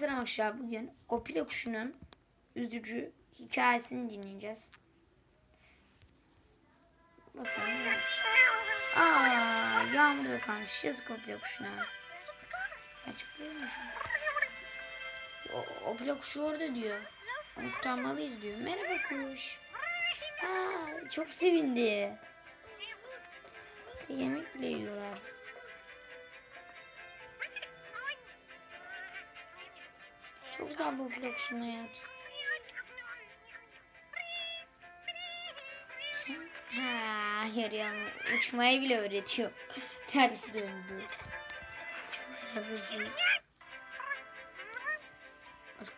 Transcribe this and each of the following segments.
selam arkadaşlar. Bugün Opila kuşunun üzücü hikayesini dinleyeceğiz. Olmuş. Aa, yağmurda kalmış. Yazık Opila kuşuna. Mi şu? O, Opila kuşu orada diyor. Onu kurtarmalıyız diyor. Merhaba kuş. Aa, çok sevindi. Yemek bile yiyorlar. Güzel bu blok şunu hayat. Ha, yarıyorum. Uçmayı bile öğretiyor. Ters döndü. Çok.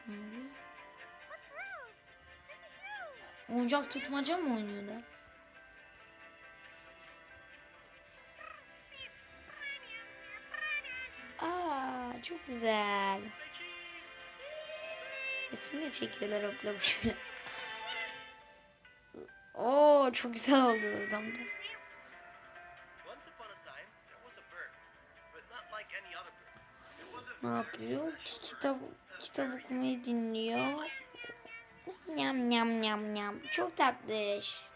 Oyuncak tutmaca mı oynuyorlar? Aa, çok güzel. Resmini çekiyorlar blok şöyle. Oo, çok güzel oldu adamda. Once upon a time, there was a bird, but not like any other bird. It was a Ne yapıyor? Kitap kitap okumayı dinliyor. Nyam nyam nyam nyam. Çok tatlış.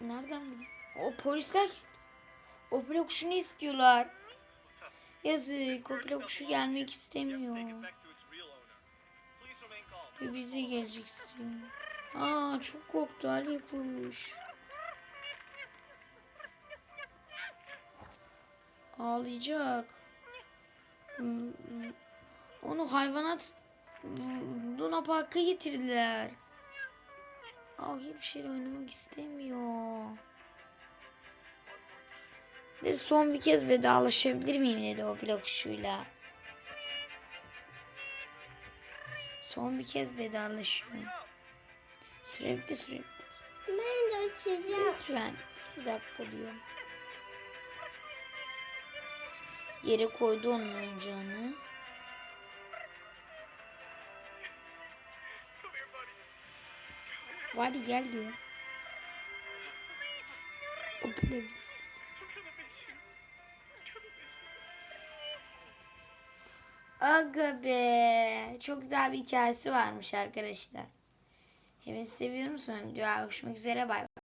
Nereden biliyor? O polisler o blok kuşunu istiyorlar. Yazık o blok kuşu gelmek istemiyor. Ve bize geleceksin. Aa çok korktu Ali kuş. Ağlayacak. Onu hayvanat Luna Park'a getirdiler. Aa hiçbir şeyle oynamak istemiyor. Ve son bir kez vedalaşabilir miyim dedi o blok kuşuyla. Son bir kez vedalaşıyor. Süre bitti süre bitti. Ben de açacağım. Lütfen bir dakika diyor. Yere koydu onun oyuncağını. I'm gonna miss you. Aga be. Çok güzel bir hikayesi varmış arkadaşlar. Hepinizi seviyorum. Sonra videoya görüşmek üzere. Bay bay.